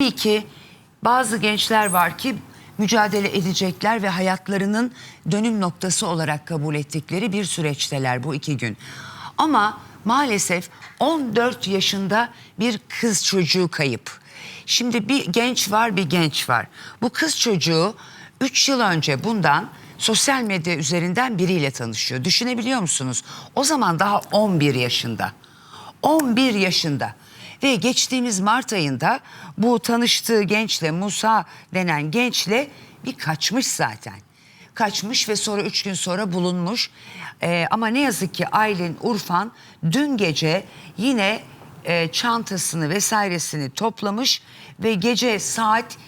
Tabii ki bazı gençler var ki mücadele edecekler ve hayatlarının dönüm noktası olarak kabul ettikleri bir süreçteler bu iki gün. Ama maalesef 14 yaşında bir kız çocuğu kayıp. Şimdi bir genç var bir genç var. Bu kız çocuğu 3 yıl önce bundan sosyal medya üzerinden biriyle tanışıyor. Düşünebiliyor musunuz? O zaman daha 11 yaşında. 11 yaşında. Ve geçtiğimiz Mart ayında bu tanıştığı gençle Musa denen gençle bir kaçmış zaten. Kaçmış ve sonra üç gün sonra bulunmuş. Ee, ama ne yazık ki Aylin Urfan dün gece yine e, çantasını vesairesini toplamış ve gece saat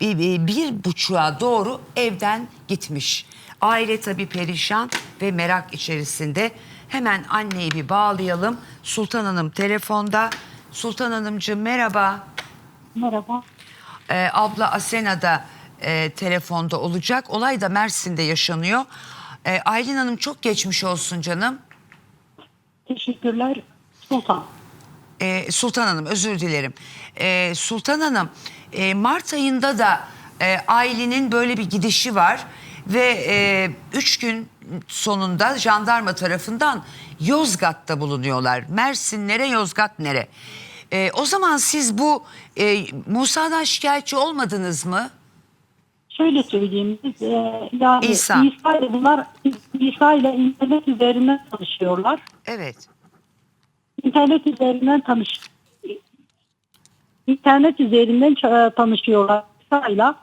bir, bir, bir buçuğa doğru evden gitmiş. Aile tabii perişan ve merak içerisinde. Hemen anneyi bir bağlayalım. Sultan Hanım telefonda. Sultan Hanımcığım merhaba. Merhaba. Ee, abla Asena da e, telefonda olacak. Olay da Mersin'de yaşanıyor. Ee, Aylin Hanım çok geçmiş olsun canım. Teşekkürler. Sultan. Ee, Sultan Hanım özür dilerim. Ee, Sultan Hanım e, Mart ayında da e, Aylin'in böyle bir gidişi var ve e, üç gün sonunda jandarma tarafından Yozgat'ta bulunuyorlar. Mersin nere Yozgat nere? E, o zaman siz bu e, Musa'dan şikayetçi olmadınız mı? Şöyle söyleyeyim. Biz, e, yani İsa. İsa. ile bunlar İsa ile internet üzerinden tanışıyorlar. Evet. İnternet üzerinden tanış İnternet üzerinden e, tanışıyorlar İsa ile.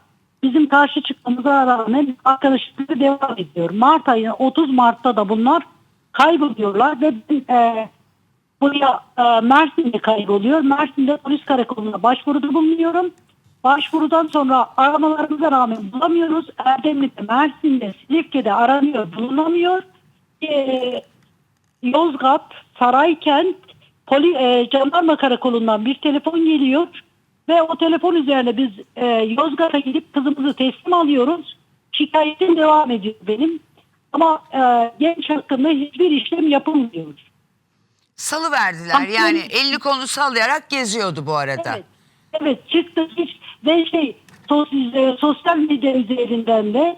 Bizim karşı çıkmamıza rağmen arkadaşlıkları devam ediyor. Mart ayı 30 Mart'ta da bunlar kayboluyorlar ve e, buraya e, Mersin'de kayboluyor. Mersin'de polis karakoluna başvuruda bulunuyorum. Başvurudan sonra aramalarımıza rağmen bulamıyoruz. Erdemli'de, Mersin'de, Silifke'de aranıyor, bulunamıyor. E, Yozgat, Saraykent, poli, e, jandarma karakolundan bir telefon geliyor. Ve o telefon üzerine biz e, Yozgat'a gidip kızımızı teslim alıyoruz. Şikayetim devam ediyor benim. Ama e, genç hakkında hiçbir işlem yapılmıyor. Salı verdiler Aslında- yani elini kolunu sallayarak geziyordu bu arada. Evet. Evet çıktı hiç ve şey sosyal, e, sosyal medya üzerinden de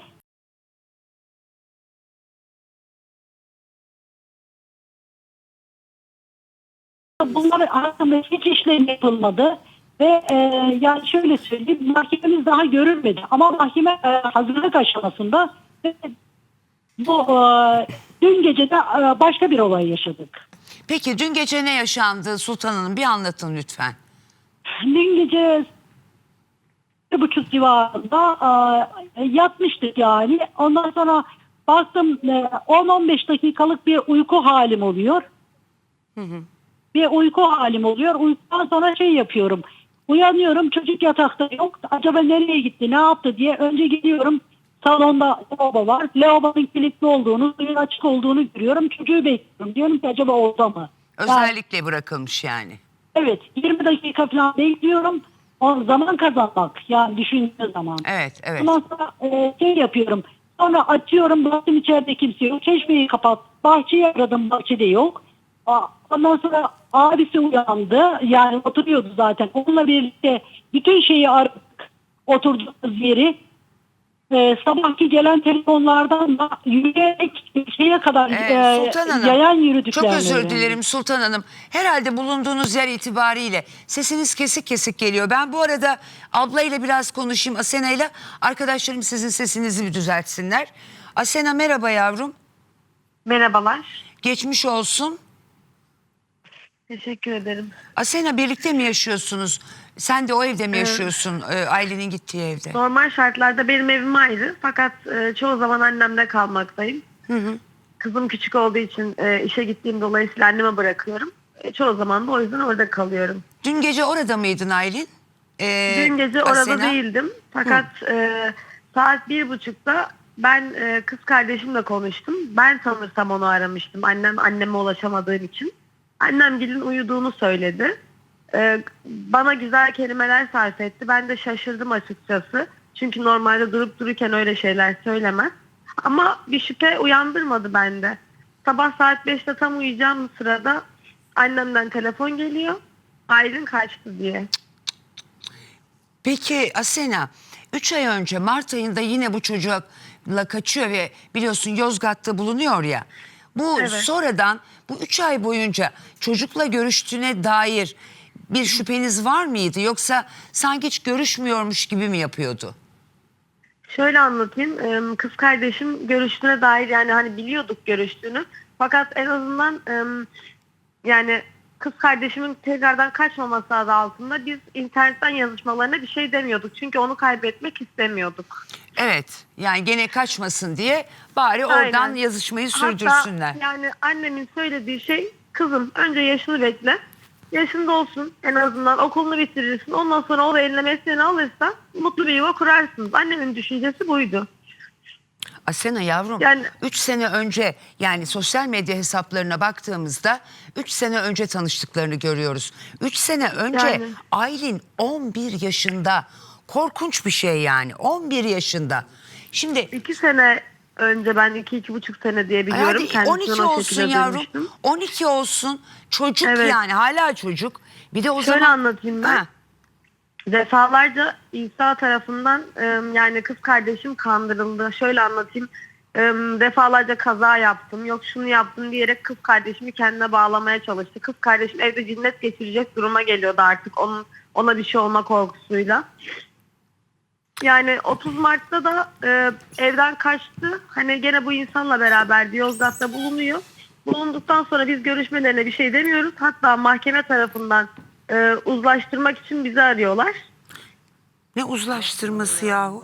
bunlar hakkında hiç işlem yapılmadı ve e, yani şöyle söyleyeyim mahkememiz daha görülmedi ama mahkeme e, hazırlık aşamasında ve bu e, dün gece de e, başka bir olay yaşadık. Peki dün gece ne yaşandı Sultan Hanım bir anlatın lütfen. Dün gece bir buçuk civarında e, yatmıştık yani. Ondan sonra baktım e, 10-15 dakikalık bir uyku halim oluyor. Bir uyku halim oluyor. Uykudan sonra şey yapıyorum. Uyanıyorum çocuk yatakta yok. Acaba nereye gitti ne yaptı diye önce gidiyorum. Salonda lavabo var. Lavabonun kilitli olduğunu, suyun açık olduğunu görüyorum. Çocuğu bekliyorum. Diyorum ki acaba orada mı? Özellikle bırakılmış yani. Evet 20 dakika falan bekliyorum. O zaman kazanmak yani düşündüğü zaman. Evet evet. Ondan sonra e, şey yapıyorum. Sonra açıyorum baktım içeride kimse yok. Çeşmeyi kapat. Bahçeyi aradım bahçede yok. Aa, Ondan sonra abisi uyandı. Yani oturuyordu zaten. Onunla birlikte bütün şeyi aradık. Oturduğumuz yeri. E, sabahki gelen telefonlardan da yürüyerek şeye kadar e, Sultan Hanım yayan yürüdük. çok özür dilerim Sultan Hanım. Herhalde bulunduğunuz yer itibariyle sesiniz kesik kesik geliyor. Ben bu arada ablayla biraz konuşayım Asena ile. Arkadaşlarım sizin sesinizi bir düzeltsinler. Asena merhaba yavrum. Merhabalar. Geçmiş olsun. Teşekkür ederim. Asena birlikte mi yaşıyorsunuz? Sen de o evde mi yaşıyorsun? e, Ailenin gittiği evde. Normal şartlarda benim evim ayrı fakat e, çoğu zaman annemde kalmaktayım. Kızım küçük olduğu için e, işe gittiğim dolayısıyla anneme bırakıyorum. E, çoğu zaman da o yüzden orada kalıyorum. Dün gece orada mıydın Aylin? Ee, Dün gece orada Asena? değildim fakat e, saat bir buçukta ben e, kız kardeşimle konuştum. Ben sanırsam onu aramıştım. Annem anneme ulaşamadığım için. Annem gelin uyuduğunu söyledi. E, bana güzel kelimeler sarf etti. Ben de şaşırdım açıkçası. Çünkü normalde durup dururken öyle şeyler söylemez. Ama bir şüphe uyandırmadı bende. Sabah saat 5'te tam uyuyacağım sırada annemden telefon geliyor. Aylin kaçtı diye. Peki Asena 3 ay önce Mart ayında yine bu çocukla kaçıyor ve biliyorsun Yozgat'ta bulunuyor ya. Bu Evet. sonradan bu 3 ay boyunca çocukla görüştüğüne dair bir şüpheniz var mıydı? Yoksa sanki hiç görüşmüyormuş gibi mi yapıyordu? Şöyle anlatayım. Kız kardeşim görüştüğüne dair yani hani biliyorduk görüştüğünü. Fakat en azından yani kız kardeşimin tekrardan kaçmaması adı altında biz internetten yazışmalarına bir şey demiyorduk. Çünkü onu kaybetmek istemiyorduk. Evet yani gene kaçmasın diye bari oradan Aynen. yazışmayı sürdürsünler. Hatta yani annemin söylediği şey kızım önce yaşını bekle. Yaşında olsun en azından okulunu bitirirsin. Ondan sonra o eline mesleğini alırsa mutlu bir yuva kurarsınız. Annemin düşüncesi buydu. Asena yavrum Yani- 3 sene önce yani sosyal medya hesaplarına baktığımızda 3 sene önce tanıştıklarını görüyoruz. 3 sene önce Yani. Aylin 11 yaşında korkunç bir şey yani 11 yaşında. Şimdi İki sene önce ben iki iki buçuk sene diye biliyorum. hadi Kendisinden 12 o olsun yavrum duymuştum. 12 olsun çocuk Evet. yani hala çocuk. Bir de o Şöyle zaman anlatayım ben. Ha, Defalarca İsa tarafından e, yani kız kardeşim kandırıldı. Şöyle anlatayım. Defalarca kaza yaptım. Yok şunu yaptım diyerek kız kardeşimi kendine bağlamaya çalıştı. Kız kardeşim evde cinnet geçirecek duruma geliyordu artık. Onun ona bir şey olma korkusuyla. Yani 30 Mart'ta da e, evden kaçtı. Hani gene bu insanla beraber Yozgat'ta bulunuyor. Bulunduktan sonra biz görüşmelerine bir şey demiyoruz. Hatta mahkeme tarafından e, uzlaştırmak için bizi arıyorlar. ne uzlaştırması yahu?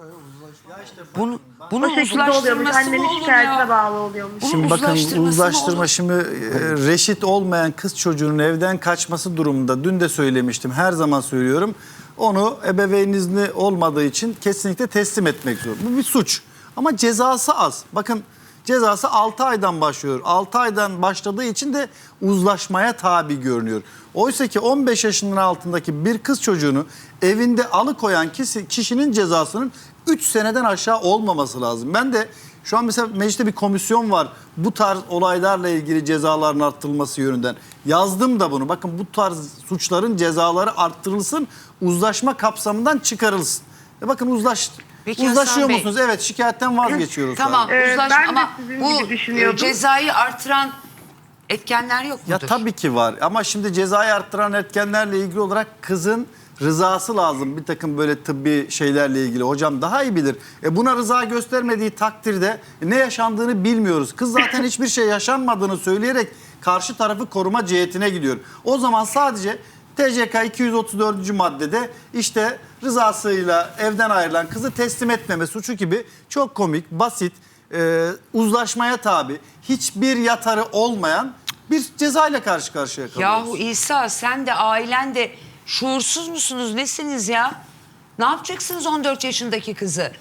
Bunu O bunun şekilde oluyormuş. uzlaştırması mı Annemin olur şikayetine ya? bağlı oluyormuş. Bunun Şimdi bakın uzlaştırması mı uzlaştırma olur? şimdi e, reşit olmayan kız çocuğunun evden kaçması durumunda dün de söylemiştim her zaman söylüyorum. Onu ebeveyn izni olmadığı için kesinlikle teslim etmek zor. Bu bir suç ama cezası az. Bakın cezası 6 aydan başlıyor. 6 aydan başladığı için de uzlaşmaya tabi görünüyor. Oysa ki 15 yaşının altındaki bir kız çocuğunu evinde alıkoyan kişi, kişinin cezasının 3 seneden aşağı olmaması lazım. Ben de şu an mesela mecliste bir komisyon var. Bu tarz olaylarla ilgili cezaların arttırılması yönünden. Yazdım da bunu. Bakın bu tarz suçların cezaları arttırılsın. Uzlaşma kapsamından çıkarılsın. E bakın uzlaş Peki Hasan uzlaşıyor Bey. musunuz? Evet şikayetten vazgeçiyoruz. Tamam. Ee, ben de ama bu e, cezayı artıran etkenler yok Ya mudur? tabii ki var ama şimdi cezayı arttıran etkenlerle ilgili olarak kızın rızası lazım bir takım böyle tıbbi şeylerle ilgili. Hocam daha iyi bilir. E buna rıza göstermediği takdirde ne yaşandığını bilmiyoruz. Kız zaten hiçbir şey yaşanmadığını söyleyerek karşı tarafı koruma cihetine gidiyor. O zaman sadece TCK 234. maddede işte rızasıyla evden ayrılan kızı teslim etmeme suçu gibi çok komik, basit, e, uzlaşmaya tabi, hiçbir yatarı olmayan bir cezayla karşı karşıya kalıyoruz. Yahu İsa sen de ailen de şuursuz musunuz nesiniz ya? Ne yapacaksınız 14 yaşındaki kızı?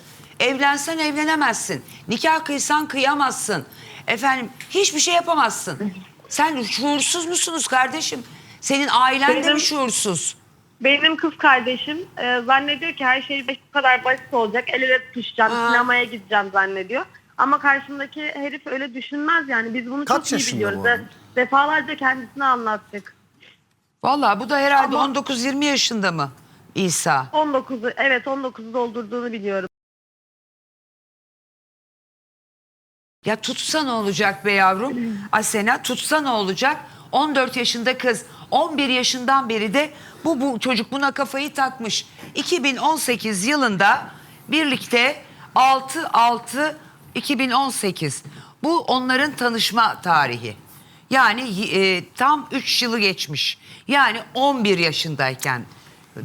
Evlensen evlenemezsin. Nikah kıysan kıyamazsın. Efendim hiçbir şey yapamazsın. Sen şuursuz musunuz kardeşim? Senin ailen de Benim- mi şuursuz? Benim kız kardeşim e, zannediyor ki her şey bu kadar basit olacak. El ele tutuşacağım, Aa. sinemaya gideceğim zannediyor. Ama karşımdaki herif öyle düşünmez yani. Biz bunu Kaç çok iyi yaşında biliyoruz. bu De- arada? defalarca kendisine anlattık. Vallahi bu da herhalde Ama- 19-20 yaşında mı İsa? 19'u evet 19'u doldurduğunu biliyorum. Ya tutsa ne olacak be yavrum? Asena tutsa ne olacak? 14 yaşında kız 11 yaşından beri de bu, bu çocuk buna kafayı takmış. 2018 yılında birlikte 6-6 2018 bu onların tanışma tarihi. Yani e, tam 3 yılı geçmiş. Yani 11 yaşındayken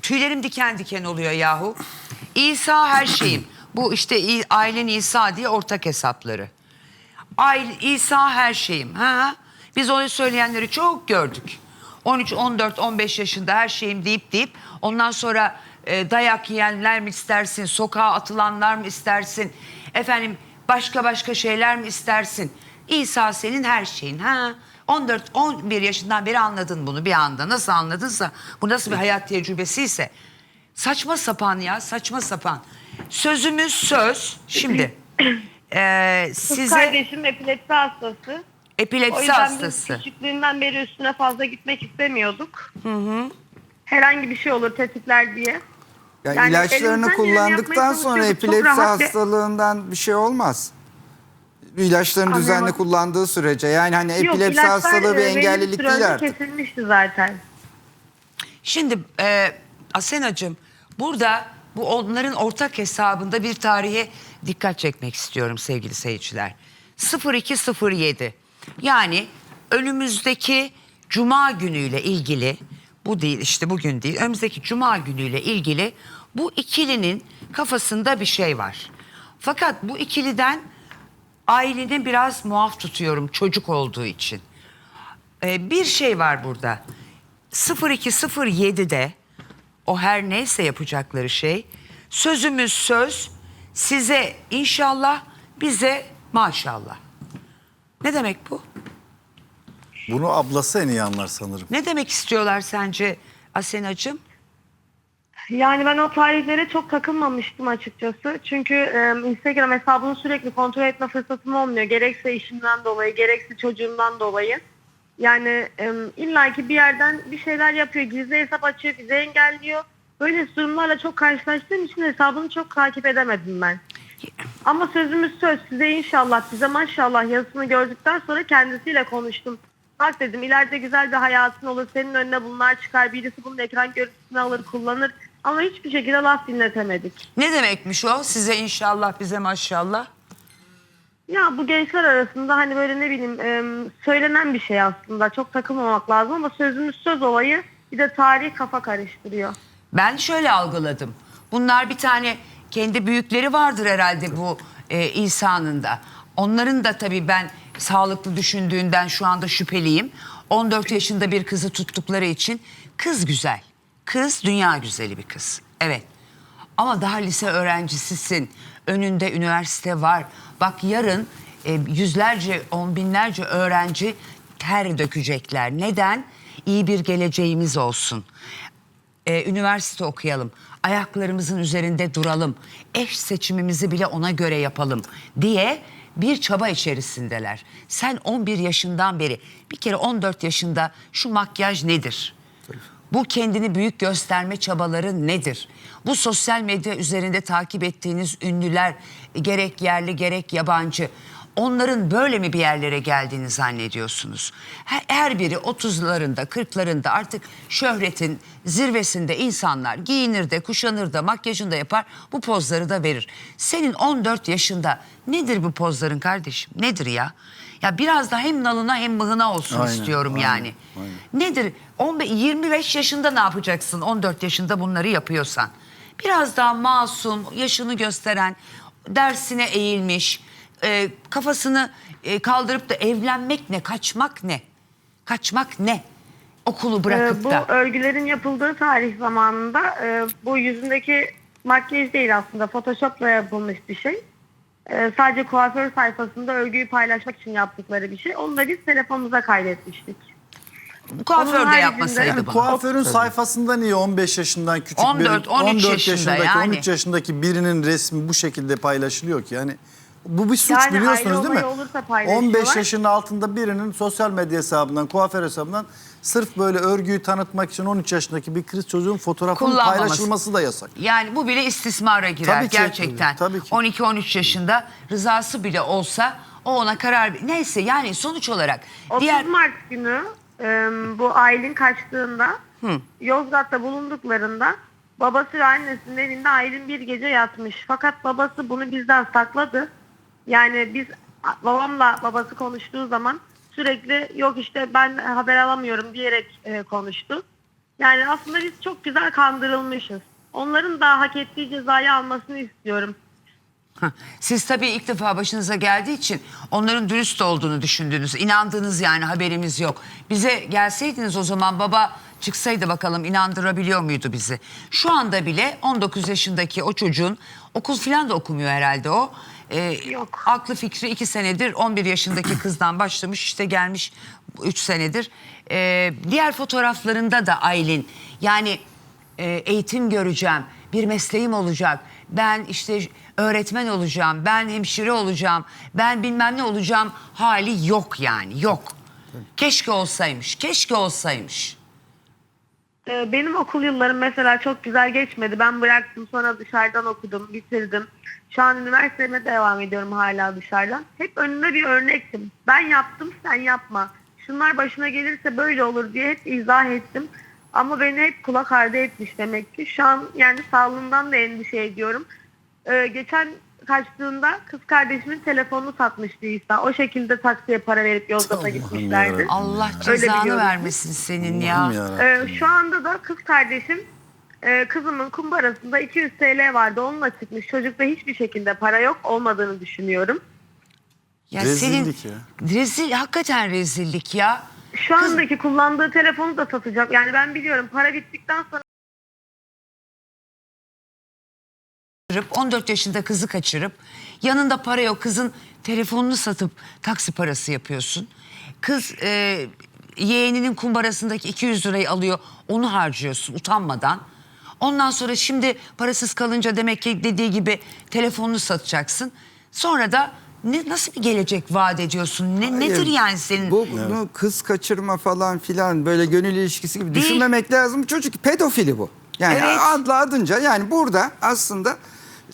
tüylerim diken diken oluyor yahu. İsa her şeyim. Bu işte ailen İsa diye ortak hesapları. Aile, İsa her şeyim. Ha? Biz onu söyleyenleri çok gördük. 13, 14, 15 yaşında her şeyim deyip deyip ondan sonra e, dayak yiyenler mi istersin, sokağa atılanlar mı istersin, efendim başka başka şeyler mi istersin? İsa senin her şeyin. Ha? 14, 11 yaşından beri anladın bunu bir anda. Nasıl anladınsa bu nasıl bir hayat tecrübesiyse. Saçma sapan ya saçma sapan. Sözümüz söz. Şimdi e, Kız size kardeşim epilepsi hastası. O epilepsi yüzden hastası. biz küçüklüğünden beri üstüne fazla gitmek istemiyorduk. Herhangi bir şey olur tetikler diye. Ya Yani ilaçlarını elimizden geleni kullandıktan yapmaya sonra çalışıyoruz. Çok epilepsi rahat bir- hastalığından bir şey olmaz. İlaçlarını düzenli Anlayamadım. kullandığı sürece yani hani epilepsi ilaçlar, hastalığı bir e, engellilik değil artık. kesilmişti zaten. Şimdi e, Asenacığım burada bu onların ortak hesabında bir tarihe dikkat çekmek istiyorum sevgili seyirciler. 0207 yani önümüzdeki cuma günüyle ilgili bu değil işte bugün değil önümüzdeki cuma günüyle ilgili bu ikilinin kafasında bir şey var. Fakat bu ikiliden aileni biraz muaf tutuyorum çocuk olduğu için. Ee, bir şey var burada. 0207'de o her neyse yapacakları şey sözümüz söz size inşallah bize maşallah. Ne demek bu? Bunu ablası en iyi anlar sanırım. Ne demek istiyorlar sence Asenacığım? Yani ben o tarihlere çok takılmamıştım açıkçası. Çünkü e, Instagram hesabını sürekli kontrol etme fırsatım olmuyor. Gerekse işimden dolayı, gerekse çocuğumdan dolayı. Yani e, illaki bir yerden bir şeyler yapıyor. Gizli hesap açıyor, bizi engelliyor. Böyle durumlarla çok karşılaştığım için hesabını çok takip edemedim ben. Ama sözümüz söz size inşallah bize maşallah yazısını gördükten sonra kendisiyle konuştum. Bak dedim ileride güzel bir hayatın olur senin önüne bunlar çıkar birisi bunun ekran görüntüsünü alır kullanır ama hiçbir şekilde laf dinletemedik. Ne demekmiş o? Size inşallah bize maşallah. Ya bu gençler arasında hani böyle ne bileyim e, söylenen bir şey aslında çok takılmamak lazım ama sözümüz söz olayı bir de tarih kafa karıştırıyor. Ben şöyle algıladım. Bunlar bir tane kendi büyükleri vardır herhalde bu e, İsa'nın da. Onların da tabii ben sağlıklı düşündüğünden şu anda şüpheliyim. 14 yaşında bir kızı tuttukları için kız güzel. Kız dünya güzeli bir kız. Evet. Ama daha lise öğrencisisin. Önünde üniversite var. Bak yarın e, yüzlerce, on binlerce öğrenci ter dökecekler. Neden? İyi bir geleceğimiz olsun e, üniversite okuyalım. Ayaklarımızın üzerinde duralım. Eş seçimimizi bile ona göre yapalım diye bir çaba içerisindeler. Sen 11 yaşından beri bir kere 14 yaşında şu makyaj nedir? Bu kendini büyük gösterme çabaları nedir? Bu sosyal medya üzerinde takip ettiğiniz ünlüler gerek yerli gerek yabancı onların böyle mi bir yerlere geldiğini zannediyorsunuz? Her, her biri 30'larında 40'larında artık şöhretin zirvesinde insanlar giyinir de kuşanır da makyajını da yapar bu pozları da verir. Senin 14 yaşında nedir bu pozların kardeşim? Nedir ya? Ya biraz da hem nalına hem mıhına olsun Aynen, istiyorum aynen, yani. aynen. Nedir? 15, 25 yaşında ne yapacaksın 14 yaşında bunları yapıyorsan? Biraz daha masum, yaşını gösteren, dersine eğilmiş, e, kafasını e, kaldırıp da evlenmek ne, kaçmak ne? Kaçmak ne? Okulu bırakıp Ee, bu da. örgülerin yapıldığı tarih zamanında e, bu yüzündeki makyaj değil aslında photoshopla yapılmış bir şey. E, sadece kuaför sayfasında örgüyü paylaşmak için yaptıkları bir şey. Onu da biz telefonumuza kaydetmiştik. Kuaför onun de haricinde- yapmasaydı Yani bunu. Kuaförün sayfasında niye 15 yaşından küçük 14, bir 13 yaşında yaşındaki yani. 13 yaşındaki birinin resmi bu şekilde paylaşılıyor ki yani bu bir suç Yani biliyorsunuz değil mi? olayı olursa paylaşıyorlar. 15 yaşının altında birinin sosyal medya hesabından, kuaför hesabından sırf böyle örgüyü tanıtmak için 13 yaşındaki bir kız çocuğun fotoğrafının paylaşılması da yasak. Yani bu bile istismara girer Tabii ki, gerçekten. tabii ki. 12-13 yaşında rızası bile olsa o ona karar neyse yani sonuç olarak 30 diğer Mart günü e, bu Aylin kaçtığında Yozgat'ta bulunduklarında babası ve annesinin evinde Aylin bir gece yatmış. Fakat babası bunu bizden sakladı. Yani biz babamla babası konuştuğu zaman sürekli yok işte ben haber alamıyorum diyerek e, konuştu. Yani aslında biz çok güzel kandırılmışız. Onların da hak ettiği cezayı almasını istiyorum. Siz tabii ilk defa başınıza geldiği için onların dürüst olduğunu düşündünüz. inandınız yani haberimiz yok. Bize gelseydiniz o zaman baba çıksaydı bakalım inandırabiliyor muydu bizi? Şu anda bile 19 yaşındaki o çocuğun okul falan da okumuyor herhalde o. Ee, Yok. Aklı fikri 2 senedir 11 yaşındaki kızdan başlamış işte gelmiş 3 senedir. Ee, diğer fotoğraflarında da Aylin yani e, eğitim göreceğim, bir mesleğim olacak. Ben işte öğretmen olacağım, ben hemşire olacağım, ben bilmem ne olacağım hali yok yani yok. Keşke olsaymış, keşke olsaymış. Ee, benim okul yıllarım mesela çok güzel geçmedi. Ben bıraktım sonra dışarıdan okudum, bitirdim. Şu an üniversiteme devam ediyorum hala dışarıdan. Hep önünde bir örnektim. Ben yaptım sen yapma. Şunlar başına gelirse böyle olur diye hep izah ettim. Ama beni hep kulak ardı etmiş demek ki. Şu an yani sağlığından da endişe ediyorum. Ee, geçen kaçtığında kız kardeşimin telefonunu satmıştı İsa. O şekilde taksiye para verip Yozgat'a gitmişlerdi. Allah Öyle cezanı biliyorum. vermesin senin ya. Ee, şu anda da kız kardeşim e, kızımın kumbarasında 200 TL vardı. Onunla çıkmış. Çocukta hiçbir şekilde para yok olmadığını düşünüyorum. Ya Rezillik senin ya. rezil hakikaten rezillik ya. Şu andaki kullandığı telefonu da satacak. Yani ben biliyorum para bittikten sonra kaçırıp 14 yaşında kızı kaçırıp yanında para yok kızın telefonunu satıp taksi parası yapıyorsun. Kız e, yeğeninin kumbarasındaki 200 lirayı alıyor onu harcıyorsun utanmadan. Ondan sonra şimdi parasız kalınca demek ki dediği gibi telefonunu satacaksın. Sonra da ne, nasıl bir gelecek vaat ediyorsun? Ne, nedir yani senin? Bu bunu kız kaçırma falan filan böyle gönül ilişkisi gibi Değil. düşünmemek lazım. Çocuk pedofili bu. Yani Evet. adlı adınca yani burada aslında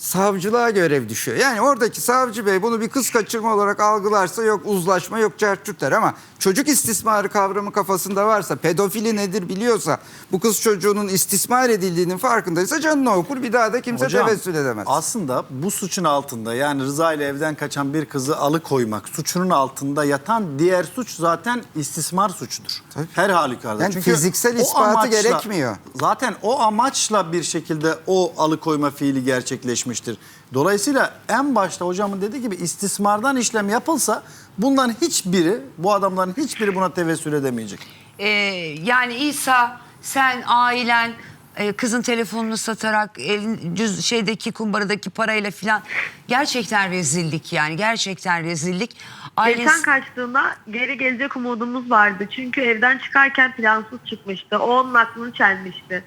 savcılığa görev düşüyor. Yani oradaki savcı bey bunu bir kız kaçırma olarak algılarsa yok uzlaşma yok çarçurt der ama çocuk istismarı kavramı kafasında varsa pedofili nedir biliyorsa bu kız çocuğunun istismar edildiğinin farkındaysa canını okur bir daha da kimse Hocam, tevessül edemez. Aslında bu suçun altında yani Rıza ile evden kaçan bir kızı alıkoymak suçunun altında yatan diğer suç zaten istismar suçudur. Tabii. Her halükarda. Yani Çünkü fiziksel ispatı amaçla- gerekmiyor. Zaten o amaçla bir şekilde o alıkoyma fiili gerçekleşmiştir. Dolayısıyla en başta hocamın dediği gibi istismardan işlem yapılsa bundan hiçbiri bu adamların hiçbiri buna tevessül edemeyecek. Ee, yani İsa sen ailen e, kızın telefonunu satarak elin cüz şeydeki kumbaradaki parayla filan gerçekten rezillik yani gerçekten rezillik. Ailesi- geçen kaçtığında geri gelecek umudumuz vardı. Çünkü evden çıkarken plansız çıkmıştı. O onun aklını çelmişti.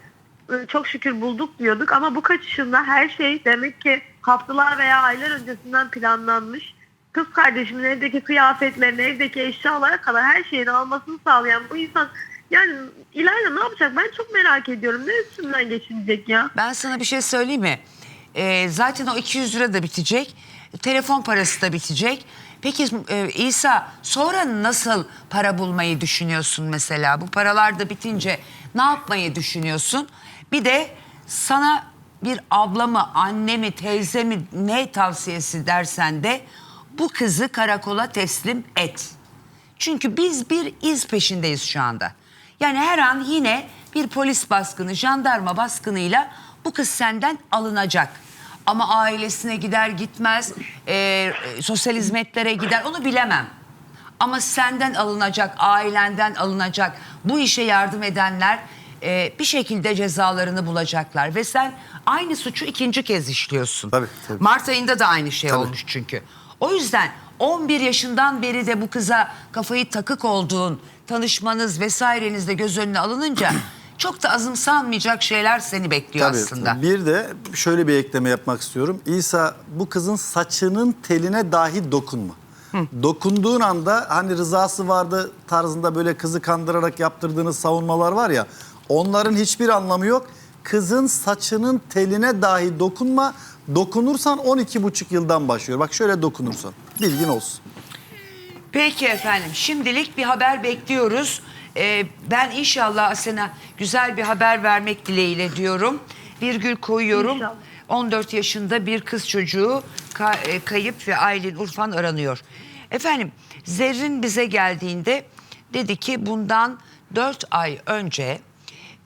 Ee, Çok şükür bulduk diyorduk ama bu kaçışında her şey demek ki haftalar veya aylar öncesinden planlanmış. Kız kardeşimin evdeki kıyafetlerini, evdeki eşyalara kadar her şeyini almasını sağlayan bu insan yani ileride ne yapacak ben çok merak ediyorum. Ne üstünden geçinecek ya? Ben sana bir şey söyleyeyim mi? Ee, zaten o 200 lira da bitecek. Telefon parası da bitecek. Peki e, İsa sonra nasıl para bulmayı düşünüyorsun mesela? Bu paralar da bitince ne yapmayı düşünüyorsun? Bir de sana bir ablamı, annemi, teyzemi ne tavsiyesi dersen de bu kızı karakola teslim et. Çünkü biz bir iz peşindeyiz şu anda. Yani her an yine bir polis baskını, jandarma baskınıyla bu kız senden alınacak. Ama ailesine gider gitmez, e, sosyal hizmetlere gider onu bilemem. Ama senden alınacak, ailenden alınacak. Bu işe yardım edenler e, bir şekilde cezalarını bulacaklar. Ve sen aynı suçu ikinci kez işliyorsun. Tabii, tabii. Mart ayında da aynı şey Tabii. olmuş çünkü. O yüzden 11 yaşından beri de bu kıza kafayı takık olduğun, tanışmanız vesaireniz de göz önüne alınınca çok da azımsanmayacak şeyler seni bekliyor Tabii, aslında. Bir de şöyle bir ekleme yapmak istiyorum. İsa bu kızın saçının teline dahi dokunma. Dokunduğun anda hani rızası vardı tarzında böyle kızı kandırarak yaptırdığınız savunmalar var ya onların hiçbir anlamı yok. Kızın saçının teline dahi dokunma. Dokunursan 12 buçuk yıldan başlıyor. Bak şöyle dokunursan. Bilgin olsun. Peki efendim şimdilik bir haber bekliyoruz. Ee, ben inşallah Asena güzel bir haber vermek dileğiyle diyorum. Virgül koyuyorum. İnşallah. 14 yaşında bir kız çocuğu ka- e, kayıp ve Aylin Urfan aranıyor. Efendim Zerrin bize geldiğinde dedi ki bundan 4 ay önce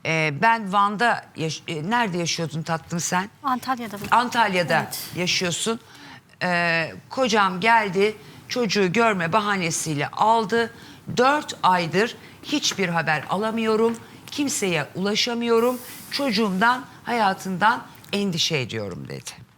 e, ben Van'da yaş- e, nerede yaşıyordun tatlım sen? Antalya'da? Antalya'da Evet. yaşıyorsun. Ee, kocam geldi çocuğu görme bahanesiyle aldı. Dört aydır hiçbir haber alamıyorum. Kimseye ulaşamıyorum. Çocuğumdan hayatından endişe ediyorum dedi.